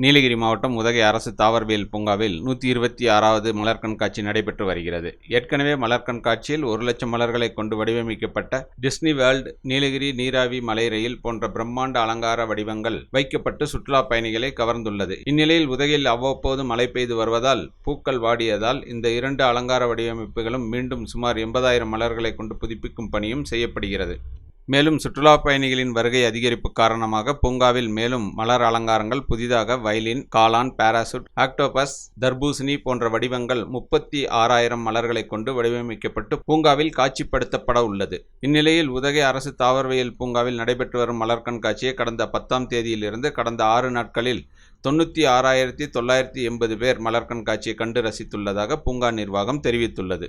நீலகிரி மாவட்டம் உதகை அரசு தாவரவியல் பூங்காவில் நூற்றி இருபத்தி ஆறாவது மலர் கண்காட்சி நடைபெற்று வருகிறது. ஏற்கனவே மலர் கண்காட்சியில் ஒரு லட்சம் மலர்களை கொண்டு வடிவமைக்கப்பட்ட டிஸ்னி வேர்ல்ட் நீலகிரி நீராவி மலை ரயில் போன்ற பிரம்மாண்ட அலங்கார வடிவங்கள் வைக்கப்பட்டு சுற்றுலா பயணிகளை கவர்ந்துள்ளது. இந்நிலையில் உதகையில் அவ்வப்போது மழை பெய்து வருவதால் பூக்கள் வாடியதால் இந்த இரண்டு அலங்கார வடிவமைப்புகளும் மீண்டும் சுமார் எண்பதாயிரம் மலர்களை கொண்டு புதுப்பிக்கும் பணியும் செய்யப்படுகிறது. மேலும் சுற்றுலா பயணிகளின் வருகை அதிகரிப்பு காரணமாக பூங்காவில் மேலும் மலர் அலங்காரங்கள் புதிதாக வயலின் காளான் பாராசூட் ஆக்டோபஸ் தர்பூசணி போன்ற வடிவங்கள் முப்பத்தி ஆறாயிரம் மலர்களை கொண்டு வடிவமைக்கப்பட்டு பூங்காவில் காட்சிப்படுத்தப்பட உள்ளது. இந்நிலையில் உதகை அரசு தாவரவியல் பூங்காவில் நடைபெற்று வரும் மலர் கண்காட்சியை கடந்த பத்தாம் தேதியிலிருந்து கடந்த ஆறு நாட்களில் தொண்ணூற்றி ஆறாயிரத்தி தொள்ளாயிரத்தி எண்பது பேர் மலர் கண்காட்சியை கண்டு ரசித்துள்ளதாக பூங்கா நிர்வாகம் தெரிவித்துள்ளது.